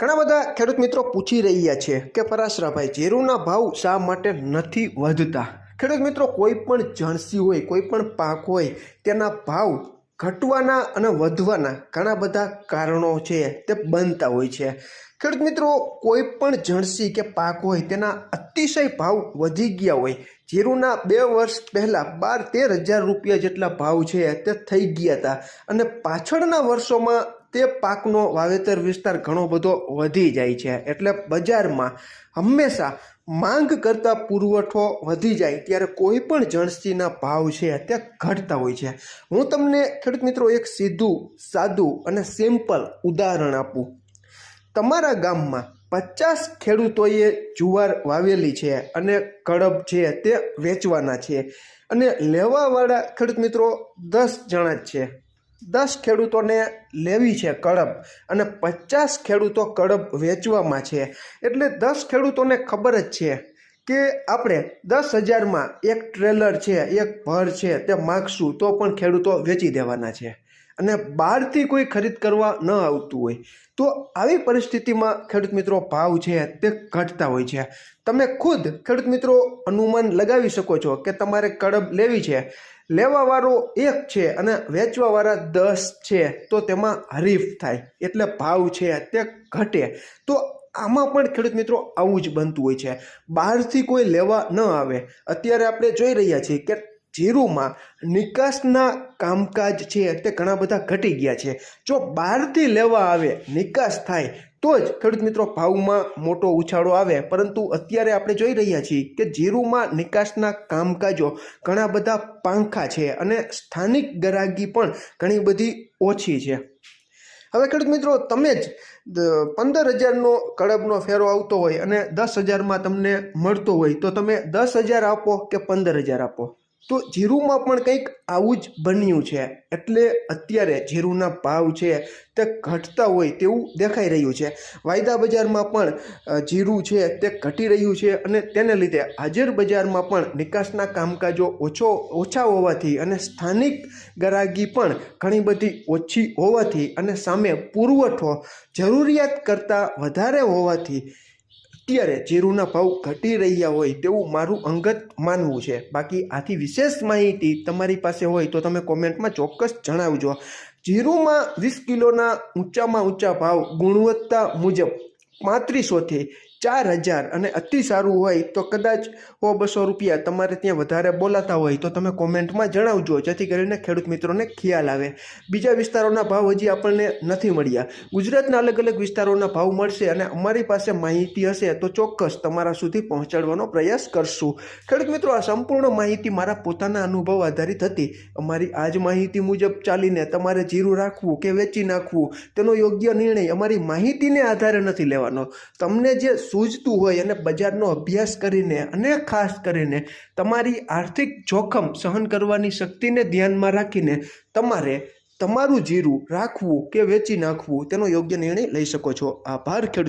ઘણા બધા ખેડૂત મિત્રો પૂછી રહ્યા છે કે પરાશરાભાઈ, જીરુના ભાવ શા માટે નથી વધતા? ખેડૂત મિત્રો, કોઈ પણ જણસી હોય, કોઈ પણ પાક હોય, તેના ભાવ ઘટવાના અને વધવાના ઘણા બધા કારણો છે, તે બનતા હોય છે. ખેડૂત મિત્રો, કોઈ પણ જણસી કે પાક હોય, તેના અતિશય ભાવ વધી ગયા હોય. જીરુના બે વર્ષ પહેલાં બાર તેર હજાર રૂપિયા જેટલા ભાવ છે, તે થઈ ગયા હતા. અને પાછળના વર્ષોમાં તે પાકનો વાવેતર વિસ્તાર ઘણો બધો વધી જાય છે. એટલે બજારમાં હંમેશા માંગ કરતાં પુરવઠો વધી જાય ત્યારે કોઈ પણ જણસીના ભાવ છે તે ઘટતા હોય છે. હું તમને ખેડૂત મિત્રો એક સીધું, સાદું અને સિમ્પલ ઉદાહરણ આપું. તમારા ગામમાં પચાસ ખેડૂતોએ જુવાર વાવેલી છે અને કડબ છે તે વેચવાના છે અને લેવાવાળા ખેડૂત મિત્રો દસ જણા જ છે. દસ ખેડૂતોને લેવી છે કડબ અને પચાસ ખેડૂતો કડબ વેચવામાં છે. એટલે દસ ખેડૂતોને ખબર જ છે કે આપણે દસ હજારમાં એક ટ્રેલર છે, એક ભર છે તે માગશું તો પણ ખેડૂતો વેચી દેવાના છે. અને બહારથી કોઈ ખરીદ કરવા ન આવતું હોય, તો આવી પરિસ્થિતિમાં ખેડૂત મિત્રો ભાવ છે તે ઘટતા હોય છે. તમે ખુદ ખેડૂત મિત્રો અનુમાન લગાવી શકો છો કે તમારે કડબ લેવી છે. લેવાવાળો એક છે અને વેચવાવાળા દસ છે, તો તેમાં હરીફ થાય, એટલે ભાવ છે તે ઘટે. તો આમાં પણ ખેડૂત મિત્રો આવું જ બનતું હોય છે. બહારથી કોઈ લેવા ન આવે. અત્યારે આપણે જોઈ રહ્યા છીએ કે જીરુમાં નિકાસના કામકાજ છે તે ઘણા બધા ઘટી ગયા છે. જો બહારથી લેવા આવે, નિકાસ થાય, તો જ ખેડૂત મિત્રો ભાવમાં મોટો ઉછાળો આવે. પરંતુ અત્યારે આપણે જોઈ રહ્યા છીએ કે જીરુમાં નિકાસના કામકાજો ઘણા બધા પાંખા છે અને સ્થાનિક ગરાગી પણ ઘણી બધી ઓછી છે. હવે ખેડૂત મિત્રો, તમે જ પંદર હજારનો કડબનો ફેરો આવતો હોય અને દસ હજારમાં તમને મળતો હોય, તો તમે દસ હજાર આપો કે પંદર હજાર આપો? તો જીરુમાં પણ કંઈક આવું જ બન્યું છે. એટલે અત્યારે જીરુના ભાવ છે તે ઘટતા હોય તેવું દેખાઈ રહ્યું છે. વાયદા બજારમાં પણ જીરું છે તે ઘટી રહ્યું છે અને તેને લીધે હાજર બજારમાં પણ નિકાસના કામકાજો ઓછો, ઓછા હોવાથી અને સ્થાનિક ગરાગી પણ ઘણી બધી ઓછી હોવાથી અને સામે પુરવઠો જરૂરિયાત કરતાં વધારે હોવાથી અત્યારે જીરુના ભાવ ઘટી રહ્યા હોય તેવું મારું અંગત માનવું છે. બાકી આથી વિશેષ માહિતી તમારી પાસે હોય તો તમે કોમેન્ટમાં ચોક્કસ જણાવજો. જીરુમાં વીસ કિલોના ઊંચામાં ઊંચા ભાવ ગુણવત્તા મુજબ પાંત્રીસોથી ચાર હજાર અને અતિ સારું હોય તો કદાચ સો બસો રૂપિયા તમારે ત્યાં વધારે બોલાતા હોય તો તમે કોમેન્ટમાં જણાવજો, જેથી કરીને ખેડૂત મિત્રોને ખ્યાલ આવે. બીજા વિસ્તારોના ભાવ હજી આપણને નથી મળ્યા. ગુજરાતના અલગ અલગ વિસ્તારોના ભાવ મળશે અને અમારી પાસે માહિતી હશે તો ચોક્કસ તમારા સુધી પહોંચાડવાનો પ્રયાસ કરશું. ખેડૂત મિત્રો, આ સંપૂર્ણ માહિતી મારા પોતાના અનુભવ આધારિત હતી. અમારી આ જ માહિતી મુજબ ચાલીને તમારે જીરું રાખવું કે વેચી નાખવું, તેનો યોગ્ય નિર્ણય અમારી માહિતીને આધારે નથી લેવાનો. તમને જે સૂઝતું હોય અને બજારનો અભ્યાસ કરીને અને ખાસ કરીને તમારી આર્થિક જોખમ સહન કરવાની શક્તિને ધ્યાનમાં રાખીને તમારે તમારું જીરું રાખવું કે વેચી નાખવું તેનો યોગ્ય નિર્ણય લઈ શકો છો. આભાર ખેડૂત